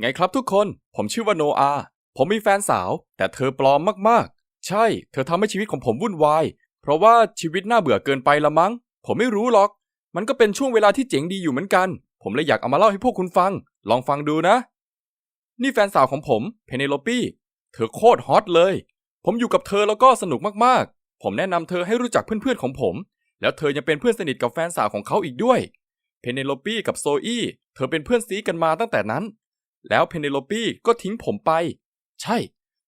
ไงครับทุกคน ผมชื่อว่าโนอา ผมมีแฟนสาว แต่เธอปลอมมากๆ ใช่ เธอทำให้ชีวิตของผมวุ่นวาย เพราะว่าชีวิตน่าเบื่อเกินไปละมั้ง ผมไม่รู้หรอก มันก็เป็นช่วงเวลาที่เจ๋งดีอยู่เหมือนกัน ผมเลยอยากเอามาเล่าให้พวกคุณฟัง ลองฟังดูนะ นี่แฟนสาวของผมเพเนโลปี้ เธอโคตรฮอตเลย ผมอยู่กับเธอแล้วก็สนุกมากๆ ผมแนะนำเธอให้รู้จักเพื่อนๆของผม แล้วเธอยังเป็นเพื่อนสนิทกับแฟนสาวของเขาอีกด้วย เพเนโลปี้กับโซอี้ เธอเป็นเพื่อนซีกันมาตั้งแต่นั้น แล้วเพเนโลปี้ก็ทิ้งผมไป ใช่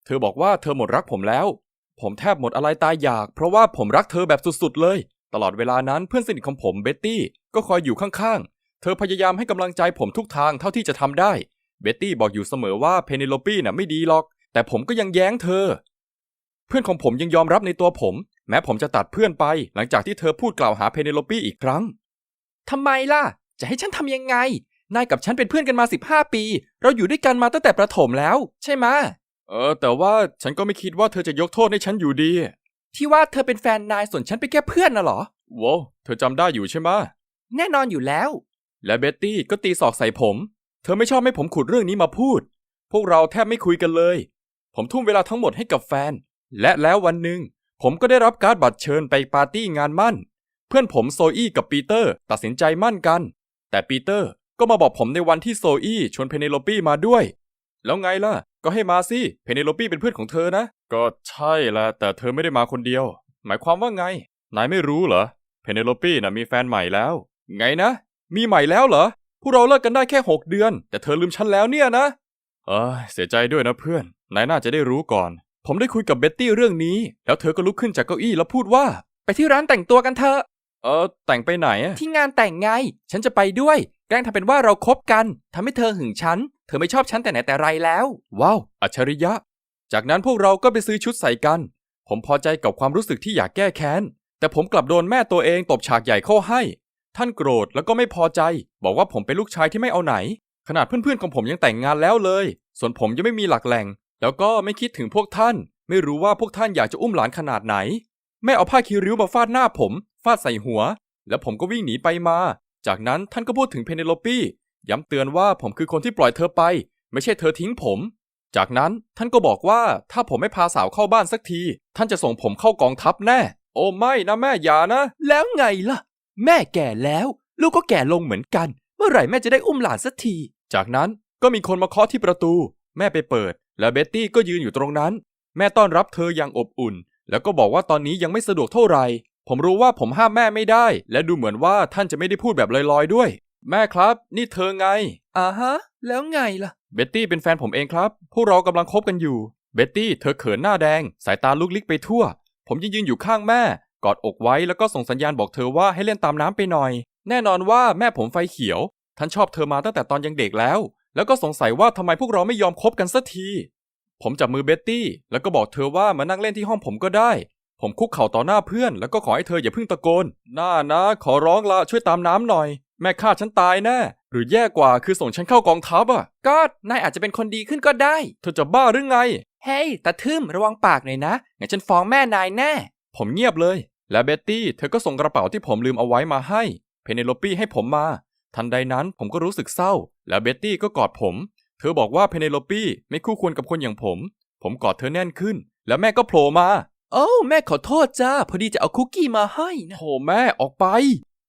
เธอบอกว่าเธอหมดรักผมแล้ว ผมแทบหมดอะไรตายอยาก เพราะว่าผมรักเธอแบบสุดๆเลย ตลอดเวลานั้นเพื่อนสนิทของผมเบ็ตตี้ก็คอยอยู่ข้างๆ เธอพยายามให้กำลังใจผมทุกทางเท่าที่จะทำได้ เบ็ตตี้บอกอยู่เสมอว่าเพเนโลปี้น่ะไม่ดีหรอก แต่ผมก็ยังแย้งเธอ เพื่อนของผมยังยอมรับในตัวผม แม้ผมจะตัดเพื่อนไป หลังจากที่เธอพูดกล่าวหาเพเนโลปี้อีกครั้งทำไมล่ะ จะให้ฉันทำยังไง นายกับฉันเป็นเพื่อนกันมา 15 ปี เราอยู่ด้วยกันมาตั้งแต่ประถมแล้ว ใช่ไหมะเออ แต่ว่าฉันก็ไม่คิดว่าเธอจะยกโทษให้ฉันอยู่ดี ที่ว่าเธอเป็นแฟนนายส่วนฉันเป็นแค่เพื่อนน่ะเหรอว้าวเธอจำได้อยู่ใช่ไหมะแน่นอนอยู่แล้ว และเบ็ตตี้ก็ตีศอกใส่ผม เธอไม่ชอบให้ผมขุดเรื่องนี้มาพูด พวกเราแทบไม่คุยกันเลย ผมทุ่มเวลาทั้งหมดให้กับแฟน และแล้ววันหนึ่ง ผมก็ได้รับการ์ดบัตรเชิญไปปาร์ตี้งานมั่น เพื่อนผมโซอี้กับปีเตอร์ตัดสินใจมั่นกัน แต่ปีเตอร์ ก็มาบอกผมในวันที่โซอี้ชวนเพเนโลปี้มาด้วย แล้วไงล่ะ ก็ให้มาสิ เพเนโลปี้เป็นเพื่อนของเธอนะ ก็ใช่แหละแต่เธอไม่ได้มาคนเดียว หมายความว่าไง นายไม่รู้เหรอ เพเนโลปี้น่ะมีแฟนใหม่แล้ว ไงนะ มีใหม่แล้วเหรอ พวกเราเลิกกันได้แค่6เดือน แต่เธอลืมฉันแล้วเนี่ยนะ เออเสียใจด้วยนะเพื่อน นายน่าจะได้รู้ก่อน ผมได้คุยกับเบ็ตตี้เรื่องนี้ แล้วเธอก็ลุกขึ้นจากเก้าอี้แล้วพูดว่า ไปที่ร้านแต่งตัวกันเถอะ เออแต่งไปไหนอะที่งานแต่งไง ฉันจะไปด้วย แกล้งทำเป็นว่าเราคบกันทำให้เธอหึงฉัน เธอไม่ชอบฉันแต่ไหนแต่ไรแล้ว ว้าว อัจฉริยะ จากนั้นพวกเราก็ไปซื้อชุดใส่กัน ผมพอใจกับความรู้สึกที่อยากแก้แค้น แต่ผมกลับโดนแม่ตัวเองตบฉากใหญ่เข้าให้ ท่านโกรธแล้วก็ไม่พอใจ บอกว่าผมเป็นลูกชายที่ไม่เอาไหน ขนาดเพื่อนๆของผมยังแต่งงานแล้วเลย ส่วนผมยังไม่มีหลักแหล่ง แล้วก็ไม่คิดถึงพวกท่าน ไม่รู้ว่าพวกท่านอยากจะอุ้มหลานขนาดไหน แม่เอาผ้าคีริ้วมาฟาดหน้าผม ฟาดใส่หัว แล้วผมก็วิ่งหนีไปมา จากนั้นท่านก็พูดถึงเพเนโลปี้ย้ำเตือนว่าผมคือคนที่ปล่อยเธอไป ไม่ใช่เธอทิ้งผม จากนั้นท่านก็บอกว่าถ้าผมไม่พาสาวเข้าบ้านสักที ท่านจะส่งผมเข้ากองทัพแน่ โอ้ไม่นะแม่อย่านะ แล้วไงล่ะ แม่แก่แล้ว ลูกก็แก่ลงเหมือนกัน เมื่อไหร่แม่จะได้อุ้มหลานสักที จากนั้นก็มีคนมาเคาะที่ประตู แม่ไปเปิด แล้วเบ็ตตี้ก็ยืนอยู่ตรงนั้น แม่ต้อนรับเธออย่างอบอุ่น แล้วก็บอกว่าตอนนี้ยังไม่สะดวกเท่าไหร่ ผมรู้ว่าผมห้ามแม่ไม่ได้ และดูเหมือนว่าท่านจะไม่ได้พูดแบบลอยๆด้วย แม่ครับ นี่เธอไง อ่าฮะ แล้วไงล่ะ เบ็ตตี้เป็นแฟนผมเองครับ พวกเรากำลังคบกันอยู่ เบ็ตตี้เธอเขินหน้าแดง สายตาลุกลิกไปทั่ว ผมยังยืนอยู่ข้างแม่ กอดอกไว้แล้วก็ส่งสัญญาณบอกเธอว่าให้เล่นตามน้ำไปหน่อย แน่นอนว่าแม่ผมไฟเขียว ท่านชอบเธอมาตั้งแต่ตอนยังเด็กแล้ว แล้วก็สงสัยว่าทำไมพวกเราไม่ยอมคบกันสักที ผมจับมือเบ็ตตี้แล้วก็บอกเธอว่ามานั่งเล่นที่ห้องผมก็ได้ ผมคุกเข่าต่อหน้าเพื่อนแล้วก็ขอให้เธออย่าเพิ่งตะโกนน่านะ ขอร้องละช่วยตามน้ำหน่อย แม่ฆ่าฉันตายแน่ หรือแย่กว่าคือส่งฉันเข้ากองทัพอะ ก็นายอาจจะเป็นคนดีขึ้นก็ได้ เธอจะบ้าหรือไง เฮ้ยตาทึมระวังปากหน่อยนะงั้นฉันฟ้องแม่นายแน่ ผมเงียบเลย และเบ็ตตี้เธอก็ส่งกระเป๋าที่ผมลืมเอาไว้มาให้ เพเนโลปี้ให้ผมมา ทันใดนั้นผมก็รู้สึกเศร้า และเบ็ตตี้ก็กอดผม เธอบอกว่าเพเนโลปี้ไม่คู่ควรกับคนอย่างผม ผมกอดเธอแน่นขึ้น แล้วแม่ก็โผล่มา โอ้แม่ขอโทษจ้า พอดีจะเอาคุกกี้มาให้นะโถแม่ออกไป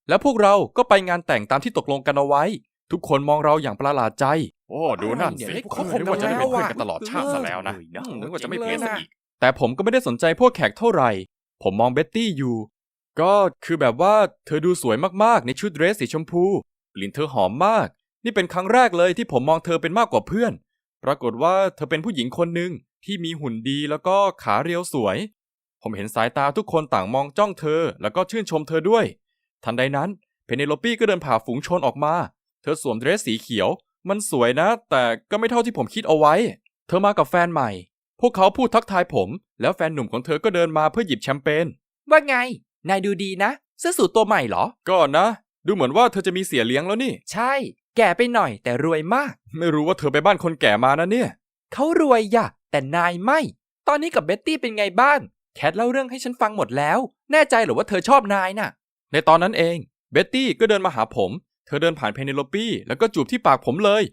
แล้วพวกเราก็ไปงานแต่งตามที่ตกลงกันเอาไว้ ทุกคนมองเราอย่างประหลาดใจ โอ้ดูนั่นสิเดี๋ยวให้พวกคบนึกว่าจะได้เป็นกันแล้วเพื่อนอะกันตลอดชาติซะแล้วนะอืมนึกว่าจะไม่เปลี่ยนซะอีก แต่ผมก็ไม่ได้สนใจพวกแขกเท่าไหร่ ผมมองเบ็ตตี้อยู่ ก็คือแบบว่าเธอดูสวยมากๆ ในชุดเดรสสีชมพูกลิ่นเธอหอมมาก นี่เป็นครั้งแรกเลยที่ผมมองเธอเป็นมากกว่าเพื่อน ปรากฏว่าเธอเป็นผู้หญิงคนหนึ่งที่มีหุ่นดีแล้วก็ขาเรียวสวย ผมเห็นสายตาทุกคนต่างมองจ้องเธอ แล้วก็ชื่นชมเธอด้วย ทันใดนั้น เพเนโลปี้ก็เดินผ่าฝูงชนออกมา เธอสวมเดรสสีเขียว มันสวยนะ แต่ก็ไม่เท่าที่ผมคิดเอาไว้ เธอมากับแฟนใหม่ พวกเขาพูดทักทายผม แล้วแฟนหนุ่มของเธอก็เดินมาเพื่อหยิบแชมเปญ ว่าไง นายดูดีนะ เสื้อสูทตัวใหม่เหรอ ก็นะ ดูเหมือนว่าเธอจะมีเสียเลี้ยงแล้วนี่ ใช่ แก่ไปหน่อยแต่รวยมาก ไม่รู้ว่าเธอไปบ้านคนแก่มานะเนี่ย เขารวยย่ะ แต่นายไม่ ตอนนี้กับเบ็ตตี้เป็นไงบ้าง แคทเล่าเรื่องให้ฉันฟังหมดแล้ว แน่ใจเหรือว่าเธอชอบนายน่ะ ในตอนนั้นเอง เบ็ตตี้ก็เดินมาหาผม เธอเดินผ่านเพเนโลปี้แล้วก็จูบที่ปากผมเลย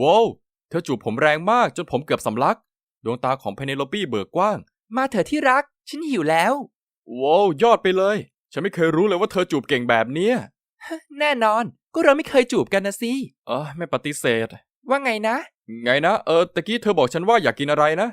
ว้าวเธอจูบผมแรงมากจนผมเกือบสำลัก ดวงตาของเพเนโลปี้เบิกกว้าง มาเถอะที่รัก ฉันหิวแล้วว้าวยอดไปเลย ฉันไม่เคยรู้เลยว่าเธอจูบเก่งแบบเนี้ยแน่นอน ก็เราไม่เคยจูบกันนะสิเออไม่ปฏิเสธ ว่าไงนะ ไงนะ เออตะกี้เธอบอกฉันว่าอยากกินอะไรนะ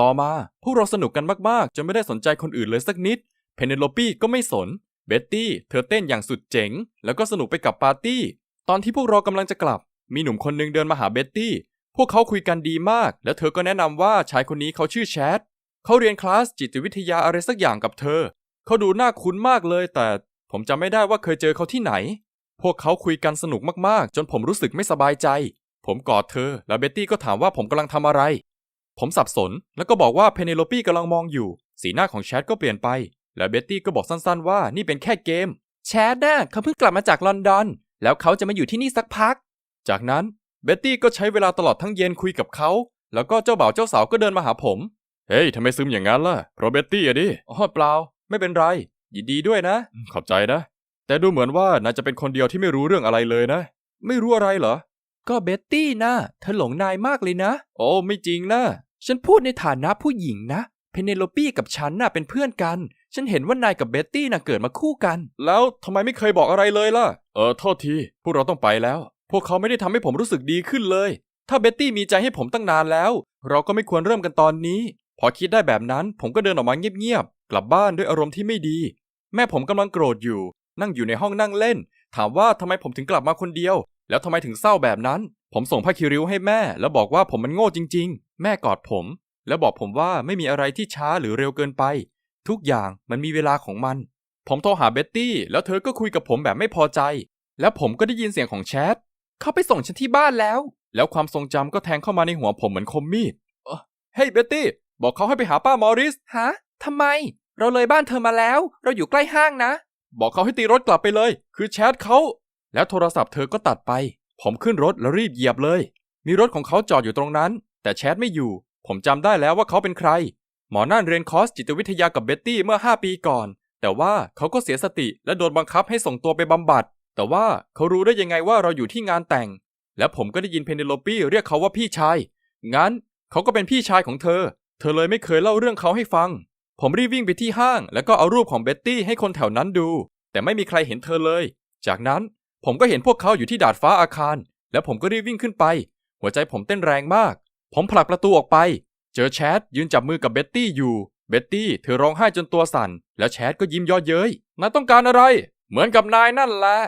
ต่อมาพวกเราสนุกกันมากๆจนไม่ได้สนใจคนอื่นเลยสักนิด เพเนโลปี้ก็ไม่สน เบ็ตตี้เธอเต้นอย่างสุดเจ๋ง แล้วก็สนุกไปกับปาร์ตี้ ตอนที่พวกเรากำลังจะกลับ มีหนุ่มคนหนึงเดินมาหาเบ็ตตี้ พวกเขาคุยกันดีมาก แล้วเธอก็แนะนำว่าชายคนนี้เขาชื่อแชทเขาเรียนคลาสจิตวิทยาอะไรสักอย่างกับเธอ เขาดูน่าคุ้นมากเลย แต่ผมจำไม่ได้ว่าเคยเจอเขาที่ไหน พวกเขาคุยกันสนุกมากๆ จนผมรู้สึกไม่สบายใจ ผมกอดเธอ แล้วเบ็ตตี้ก็ถามว่าผมกำลังทำอะไร ผมสับสนแล้วก็บอกว่าเพเนโลปี้กำลังมองอยู่ สีหน้าของแชทก็เปลี่ยนไป แล้วเบ็ตตี้ก็บอกสั้นๆว่านี่เป็นแค่เกม แชทน่ะเขาเพิ่งกลับมาจากลอนดอน แล้วเขาจะมาอยู่ที่นี่สักพัก จากนั้นเบ็ตตี้ก็ใช้เวลาตลอดทั้งเย็นคุยกับเขา แล้วก็เจ้าบ่าวเจ้าสาวก็เดินมาหาผม เฮ้ยทำไมซึมอย่างนั้นล่ะเพราะเบ็ตตี้อะดิอ๋อเปล่า ไม่เป็นไร ยินดีด้วยนะ ขอบใจนะ แต่ดูเหมือนว่านายจะเป็นคนเดียวที่ไม่รู้เรื่องอะไรเลยนะ ไม่รู้อะไรเหรอ ก็เบ็ตตี้นะเธอหลงนายมากเลยนะ โอ้ไม่จริงนะ ฉันพูดในฐานะผู้หญิงนะ เพเนโลปี้กับฉันน่ะเป็นเพื่อนกัน ฉันเห็นว่านายกับเบ็ตตี้น่ะเกิดมาคู่กัน แล้วทำไมไม่เคยบอกอะไรเลยล่ะ เออโทษที พวกเราต้องไปแล้ว พวกเขาไม่ได้ทำให้ผมรู้สึกดีขึ้นเลย ถ้าเบ็ตตี้มีใจให้ผมตั้งนานแล้ว เราก็ไม่ควรเริ่มกันตอนนี้ พอคิดได้แบบนั้น ผมก็เดินออกมาเงียบๆ กลับบ้านด้วยอารมณ์ที่ไม่ดี แม่ผมกำลังโกรธอยู่ นั่งอยู่ในห้องนั่งเล่น ถามว่าทำไมผมถึงกลับมาคนเดียว แล้วทำไมถึงเศร้าแบบนั้น ผมส่งผ้าคิริ้วให้แม่ แล้วบอกว่าผมมันโง่จริง ๆ แม่กอดผม แล้วบอกผมว่าไม่มีอะไรที่ช้าหรือเร็วเกินไป ทุกอย่างมันมีเวลาของมัน ผมโทรหาเบ็ตตี้ แล้วเธอก็คุยกับผมแบบไม่พอใจ แล้วผมก็ได้ยินเสียงของแชทเขาไปส่งฉันที่บ้านแล้ว แล้วความทรงจำก็แทงเข้ามาในหัวผมเหมือนคมมีดเอ้อเฮ้ยเบ็ตตี้ บอกเขาให้ไปหาป้ามอริสฮะทำไม เราเลยบ้านเธอมาแล้ว เราอยู่ใกล้ห้างนะ บอกเขาให้ตีรถกลับไปเลย คือแชทเขา แล้วโทรศัพท์เธอก็ตัดไป ผมขึ้นรถแล้วรีบเหยียบเลย มีรถของเขาจอดอยู่ตรงนั้น แต่แชทไม่อยู่ ผมจำได้แล้วว่าเขาเป็นใคร หมอนั่นเรียนคอร์สจิตวิทยากับเบ็ตตี้เมื่อ 5 ปีก่อน แต่ว่าเขาก็เสียสติและโดนบังคับให้ส่งตัวไปบำบัด แต่ว่าเขารู้ได้ยังไงว่าเราอยู่ที่งานแต่ง และผมก็ได้ยินเพนเนโลปี้เรียกเขาว่าพี่ชาย งั้นเขาก็เป็นพี่ชายของเธอ เธอเลยไม่เคยเล่าเรื่องเขาให้ฟัง ผมรีบวิ่งไปที่ห้าง แล้วก็เอารูปของเบ็ตตี้ให้คนแถวนั้นดู แต่ไม่มีใครเห็นเธอเลย จากนั้น ผมก็เห็นพวกเขาอยู่ที่ดาดฟ้าอาคาร แล้วผมก็รีบวิ่งขึ้นไป หัวใจผมเต้นแรงมาก ผมผลักประตูออกไป เจอแชทยืนจับมือกับเบ็ตตี้อยู่ เบ็ตตี้เธอร้องไห้จนตัวสั่น แล้วแชทก็ยิ้มย่อเย้ยนายต้องการอะไร เหมือนกับนายนั่นแหละ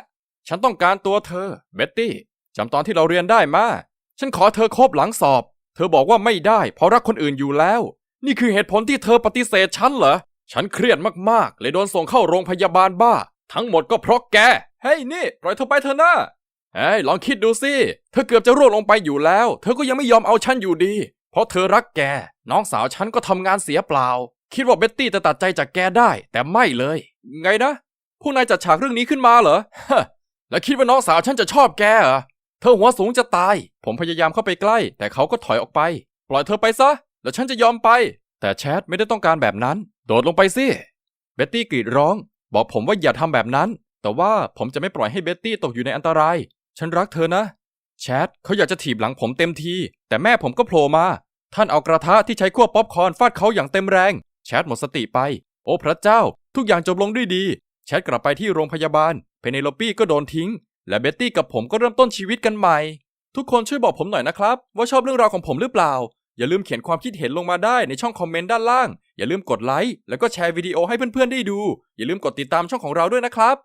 ฉันต้องการตัวเธอ เบ็ตตี้จำตอนที่เราเรียนได้มาฉันขอเธอคบหลังสอบ เธอบอกว่าไม่ได้ เพราะรักคนอื่นอยู่แล้ว นี่คือเหตุผลที่เธอปฏิเสธฉันเหรอ ฉันเครียดมากๆ เลยโดนส่งเข้าโรงพยาบาลบ้า ทั้งหมดก็เพราะแก เฮ้ยนี่ ปล่อยเธอไปเถอะนะเฮ้ยลองคิดดูสิ เธอเกือบจะร่วงลงไปอยู่แล้ว เธอก็ยังไม่ยอมเอาฉันอยู่ดี เพราะเธอรักแก น้องสาวฉันก็ทำงานเสียเปล่า คิดว่าเบ็ตตี้จะตัดใจจากแกได้ แต่ไม่เลย ไงนะพวกนายจัดฉากเรื่องนี้ขึ้นมาเหรอฮะแล้วคิดว่าน้องสาวฉันจะชอบแกเหรอ เธอหัวสูงจะตาย ผมพยายามเข้าไปใกล้ แต่เขาก็ถอยออกไป ปล่อยเธอไปซะ แล้วฉันจะยอมไป แต่แชทไม่ได้ต้องการแบบนั้น โดดลงไปสิ เบ็ตตี้กรีดร้อง บอกผมว่าอย่าทำแบบนั้น แต่ว่าผมจะไม่ปล่อยให้เบ็ตตี้ตกอยู่ในอันตราย ฉันรักเธอนะ แชทเขาอยากจะถีบหลังผมเต็มที แต่แม่ผมก็โผล่มา ท่านเอากระทะที่ใช้คั่วป๊อปคอร์นฟาดเขาอย่างเต็มแรง แชทหมดสติไป โอ้พระเจ้า ทุกอย่างจบลงด้วยดี แชทกลับไปที่โรงพยาบาล เพเนโลปี้ก็โดนทิ้ง และเบ็ตตี้กับผมก็เริ่มต้นชีวิตกันใหม่ ทุกคนช่วยบอกผมหน่อยนะครับ ว่าชอบเรื่องราวของผมหรือเปล่า อย่าลืมเขียนความคิดเห็นลงมาได้ในช่องคอมเมนต์ด้านล่าง อย่าลืมกดไลค์แล้วก็แชร์วิดีโอให้เพื่อนๆได้ดู อย่าลืมกดติดตามช่องของเราด้วยนะครับ